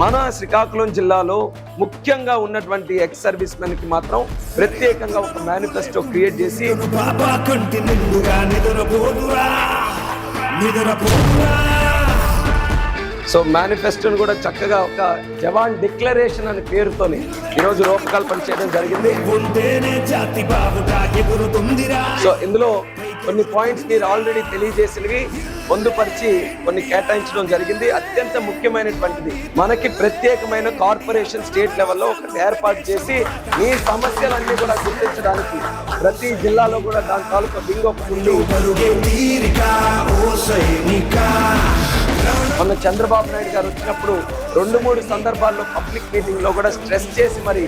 మన శ్రీకాకుళం జిల్లాలో ముఖ్యంగా ఉన్నటువంటి ఎక్స్ సర్వీస్ మెన్కి మాత్రం ప్రత్యేకంగా ఒక మేనిఫెస్టో క్రియేట్ చేసి సో మేనిఫెస్టోని కూడా చక్కగా ఒక జవాన్ డిక్లరేషన్ అనే పేరుతోని ఈరోజు రూపకల్పన చేయడం జరిగింది. సో ఇందులో కొన్ని పాయింట్స్ మీరు ఆల్రెడీ తెలియజేసినవి పొందుపరిచి కొన్ని కేటాయించడం జరిగింది. అత్యంత ముఖ్యమైనటువంటిది మనకి ప్రత్యేకమైన కార్పొరేషన్ స్టేట్ లెవెల్లో ఒకటి ఏర్పాటు చేసి మీ సమస్యలన్నీ కూడా గుర్తించడానికి ప్రతి జిల్లాలో కూడా దాని తాలూకా బింగ్ ఒకటి ఉంది. సైనిక మొన్న చంద్రబాబు నాయుడు గారు వచ్చినప్పుడు రెండు మూడు సందర్భాల్లో పబ్లిక్ మీటింగ్లో కూడా స్ట్రెస్ చేసి మరి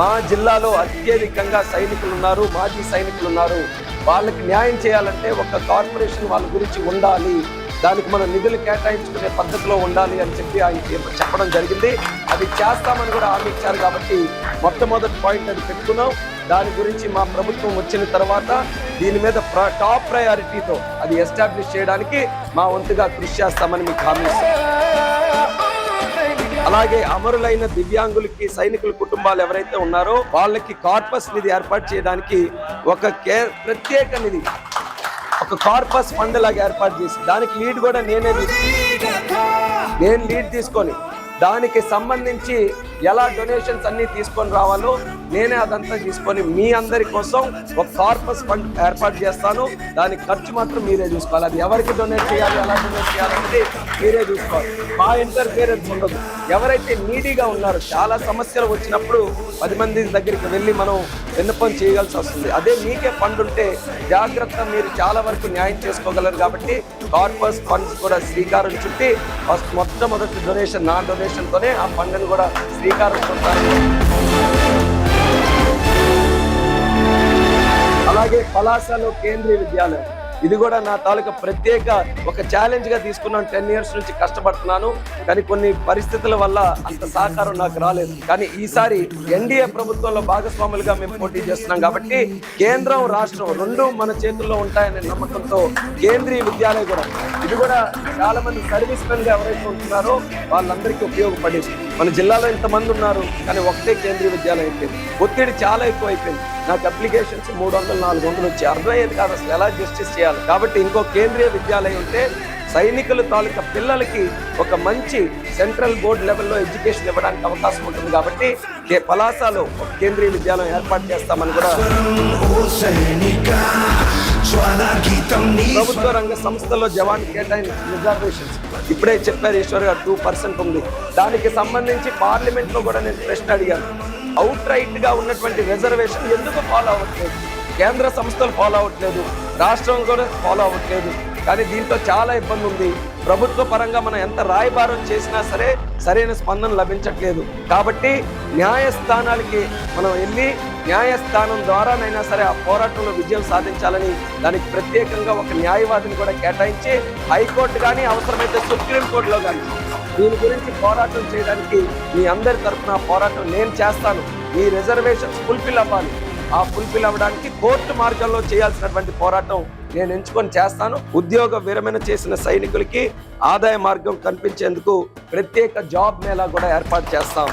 మా జిల్లాలో అత్యధికంగా సైనికులు ఉన్నారు మాజీ సైనికులు ఉన్నారు. వాళ్ళకి న్యాయం చేయాలంటే ఒక కార్పొరేషన్ వాళ్ళ గురించి ఉండాలి. దానికి మనం నిధులు కేటాయించుకునే పద్ధతిలో ఉండాలి అని చెప్పి ఆయన చెప్పడం జరిగింది. అది చేస్తామని కూడా హామీ ఇచ్చారు కాబట్టి మొట్టమొదటి పాయింట్ అది పెట్టుకున్నాం. దాని గురించి మా ప్రభుత్వం వచ్చిన తర్వాత దీని మీద ప్ర- టాప్ ప్రయారిటీతో అది ఎస్టాబ్లిష్ చేయడానికి మా వంతుగా కృషి చేస్తామని మీకు హామీ ఇస్తాం. అలాగే అమరులైన దివ్యాంగులకి సైనికుల కుటుంబాలు ఎవరైతే ఉన్నారో వాళ్ళకి కార్పస్ నిధి ఏర్పాటు చేయడానికి ఒక కే ప్రత్యేక నిధి ఒక కార్పస్ ఫండ్ లాగా ఏర్పాటు చేసి దానికి లీడ్ కూడా నేనే నేను లీడ్ తీసుకొని దానికి సంబంధించి ఎలా డొనేషన్స్ అన్ని తీసుకొని రావాలో నేనే అదంతా తీసుకొని మీ అందరి కోసం ఒక కార్పస్ ఫండ్ ఏర్పాటు చేస్తాను. దాని ఖర్చు మాత్రం మీరే చూసుకోవాలి. అది ఎవరికి డొనేట్ చేయాలి ఎలా డొనేట్ చేయాలనేది మీరే చూసుకోవాలి. మా ఇంటర్ఫియరెన్స్ ఉండదు. ఎవరైతే నీడీగా ఉన్నారో చాలా సమస్యలు వచ్చినప్పుడు పది మంది దగ్గరికి వెళ్ళి మనం విన్నపం చేయాల్సి వస్తుంది. అదే మీకే ఫండ్ ఉంటే జాగ్రత్త మీరు చాలా వరకు న్యాయం చేసుకోగలరు కాబట్టి కార్పస్ ఫండ్స్ కూడా శ్రీకారం చుట్టి ఫస్ట్ మొట్టమొదటి డొనేషన్ నా డొనేషన్తోనే ఆ ఫండ్ని కూడా శ్రీకారం చుట్టారు పలాసలో కేంద్రీయ విద్యాలయం. ఇది కూడా నా తాలూకా ప్రత్యేక ఒక ఛాలెంజ్గా తీసుకున్నాను. టెన్ ఇయర్స్ నుంచి కష్టపడుతున్నాను. కానీ కొన్ని పరిస్థితుల వల్ల అంత సహకారం నాకు రాలేదు. కానీ ఈసారి ఎన్డీఏ ప్రభుత్వంలో భాగస్వాములుగా మేము పోటీ చేస్తున్నాం కాబట్టి కేంద్రం రాష్ట్రం రెండు మన చేతుల్లో ఉంటాయనే నమ్మకంతో కేంద్రీయ విద్యాలయం కూడా. ఇది కూడా చాలా మంది సర్వీస్ మెన్ ఎవరైతే ఉంటున్నారో వాళ్ళందరికీ ఉపయోగపడేది. మన జిల్లాలో ఇంతమంది ఉన్నారు కానీ ఒకటే కేంద్రీయ విద్యాలయం అయిపోయింది ఒత్తిడి చాలా ఎక్కువ అయిపోయింది నాకు అప్లికేషన్స్ మూడు వందలు నాలుగు వందలు వచ్చి అర్థమయ్యేది కాదు అసలు ఎలా జస్టిస్ చేయాలి. కాబట్టి ఇంకో కేంద్రీయ విద్యాలయం ఉంటే సైనికుల తాలూకా పిల్లలకి ఒక మంచి సెంట్రల్ బోర్డ్ లెవెల్లో ఎడ్యుకేషన్ ఇవ్వడానికి అవకాశం ఉంటుంది కాబట్టి పలాసాలో ఒక కేంద్రీయ విద్యాలయం ఏర్పాటు చేస్తామని కూడా ప్రభుత్వ రంగ సంస్థల్లో జవాన్ కేటాయించిన రిజర్వేషన్స్ ఇప్పుడే చెప్పారు ఈశ్వర్ గారు టూ పర్సెంట్ ఉంది. దానికి సంబంధించి పార్లమెంట్లో కూడా నేను ప్రశ్న అడిగాను. అవుట్ రైట్గా ఉన్నటువంటి రిజర్వేషన్ ఎందుకు ఫాలో అవ్వట్లేదు? కేంద్ర సంస్థలు ఫాలో అవ్వట్లేదు. రాష్ట్రం కూడా ఫాలో అవ్వట్లేదు. కానీ దీంతో చాలా ఇబ్బంది ఉంది. ప్రభుత్వ పరంగా మనం ఎంత రాయబారం చేసినా సరే సరైన స్పందన లభించట్లేదు. కాబట్టి న్యాయస్థానాలకి మనం వెళ్ళి న్యాయస్థానం ద్వారానైనా సరే ఆ పోరాటంలో విజయం సాధించాలని దానికి ప్రత్యేకంగా ఒక న్యాయవాదిని కూడా కేటాయించి హైకోర్టు కానీ అవసరమైతే సుప్రీంకోర్టులో కానీ దీని గురించి పోరాటం చేయడానికి మీ అందరి తరఫున పోరాటం నేను చేస్తాను. మీ రిజర్వేషన్స్ ఫుల్ఫిల్ అవ్వాలి. ఆ ఫుల్ఫిల్ అవ్వడానికి కోర్టు మార్గంలో చేయాల్సినటువంటి పోరాటం నేను ఎంచుకొని చేస్తాను. ఉద్యోగ విరమణ చేసిన సైనికులకి ఆదాయ మార్గం కల్పించేందుకు ప్రత్యేక జాబ్ మేళా కూడా ఏర్పాటు చేస్తాం.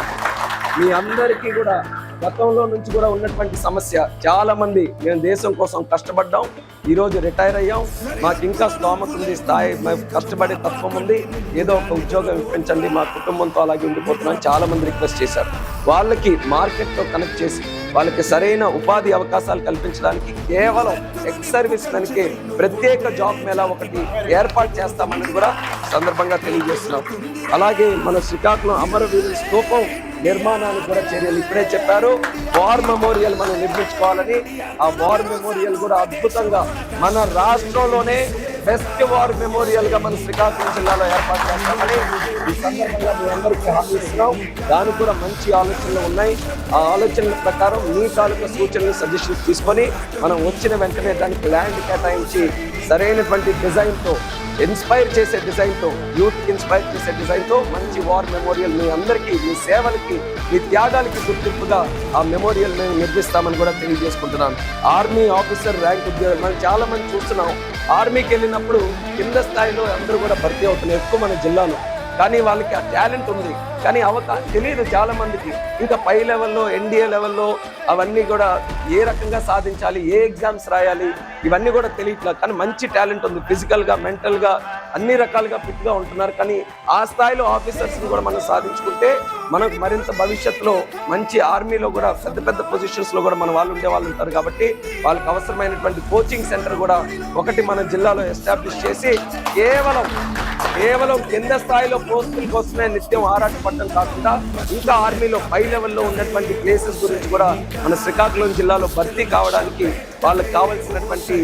మీ అందరికీ కూడా గతంలో నుంచి కూడా ఉన్నటువంటి సమస్య. చాలా మంది మేము దేశం కోసం కష్టపడ్డాం ఈరోజు రిటైర్ అయ్యాం. మాకు ఇంకా స్తోమత ఉంది స్థాయి మేము కష్టపడే తత్వం ఉంది. ఏదో ఒక ఉద్యోగం ఇప్పించండి మా కుటుంబంతో అలాగే ఉండిపోతున్నాం చాలా మంది రిక్వెస్ట్ చేశారు. వాళ్ళకి మార్కెట్తో కనెక్ట్ చేసి వాళ్ళకి సరైన ఉపాధి అవకాశాలు కల్పించడానికి కేవలం ఎక్స్ సర్వీస్ మెన్కి ప్రత్యేక జాబ్ మేళా ఒకటి ఏర్పాటు చేస్తామని కూడా సందర్భంగా తెలియజేస్తున్నాం. అలాగే మన శ్రీకాకుళం అమరవీరుల స్తూపం నిర్మాణానికి కూడా చర్యలు ఇప్పుడే చెప్పారు. వార్ మెమోరియల్ మనం నిర్మించుకోవాలని. ఆ వార్ మెమోరియల్ కూడా అద్భుతంగా మన రాష్ట్రంలోనే బెస్ట్ వార్ మెమోరియల్గా మన శ్రీకాకుళం జిల్లాలో ఏర్పాటు చేస్తామని ఈ సందర్భంగా మీ అందరికీ ఆలోచిస్తున్నాం దాని దానికి కూడా మంచి ఆలోచనలు ఉన్నాయి. ఆ ఆలోచనల ప్రకారం మీ తాలూకా సూచనలు సజెషన్స్ తీసుకొని మనం వచ్చిన వెంటనే దానికి ల్యాండ్ కేటాయించి సరైనటువంటి డిజైన్తో ఇన్స్పైర్ చేసే డిజైన్తో యూత్ ఇన్స్పైర్ చేసే డిజైన్తో మంచి వార్ మెమోరియల్ మీ అందరికీ మీ సేవలకి మీ త్యాగాలకి గుర్తింపుగా ఆ మెమోరియల్ మేము నిర్మిస్తామని కూడా తెలియజేసుకుంటున్నాను. ఆర్మీ ఆఫీసర్ ర్యాంక్ ఉద్యోగం మనం చాలా మంది చూస్తున్నాం ఆర్మీకి చేసినప్పుడు కింద స్థాయిలో అందరూ కూడా భర్తీ అవుతున్నారు ఎక్కువ మన జిల్లాలో. కానీ వాళ్ళకి ఆ టాలెంట్ ఉంది. కానీ అవకాశం తెలియదు చాలా మందికి ఇంకా పై లెవెల్లో ఎన్డీఏ లెవెల్లో అవన్నీ కూడా ఏ రకంగా సాధించాలి ఏ ఎగ్జామ్స్ రాయాలి ఇవన్నీ కూడా తెలియట్లేదు కానీ మంచి టాలెంట్ ఉంది. ఫిజికల్గా మెంటల్గా అన్ని రకాలుగా ఫిట్గా ఉంటున్నారు. కానీ ఆ స్థాయిలో ఆఫీసర్స్ని కూడా మనం సాధించుకుంటే మనకు మరింత భవిష్యత్తులో మంచి ఆర్మీలో కూడా పెద్ద పెద్ద పొజిషన్స్లో కూడా మన వాళ్ళు ఉండే వాళ్ళు ఉంటారు కాబట్టి వాళ్ళకి అవసరమైనటువంటి కోచింగ్ సెంటర్ కూడా ఒకటి మన జిల్లాలో ఎస్టాబ్లిష్ చేసి కేవలం కేవలం కింద స్థాయిలో పోస్టుల కోసమే నిత్యం ఆరాటపడడం కాకుండా ఇంకా ఆర్మీలో పై లెవెల్లో ఉన్నటువంటి ప్లేసెస్ గురించి కూడా మన శ్రీకాకుళం జిల్లాలో భర్తీ కావడానికి వాళ్ళకి కావాల్సినటువంటి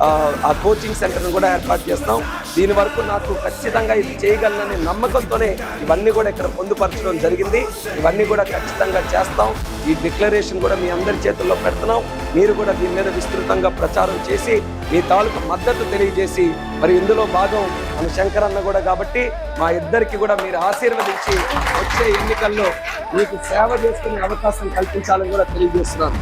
ఆ, ఆ కోచింగ్ సెంటర్ను కూడా ఏర్పాటు చేస్తాం. దీని వరకు నాకు ఖచ్చితంగా ఇది చేయగలననే నమ్మకంతోనే ఇవన్నీ కూడా ఇక్కడ పొందుపరచడం జరిగింది. ఇవన్నీ కూడా ఖచ్చితంగా చేస్తాం. ఈ డిక్లరేషన్ కూడా మీ అందరి చేతుల్లో పెడుతున్నాం. మీరు కూడా దీని మీద విస్తృతంగా ప్రచారం చేసి మీ తాలూకు మద్దతు తెలియజేసి మరి ఇందులో భాగం మన శంకరన్న కూడా కాబట్టి మా ఇద్దరికి కూడా మీరు ఆశీర్వదించి వచ్చే ఎన్నికల్లో మీకు సేవ చేసుకునే అవకాశం కల్పించాలని కూడా తెలియజేస్తున్నాను.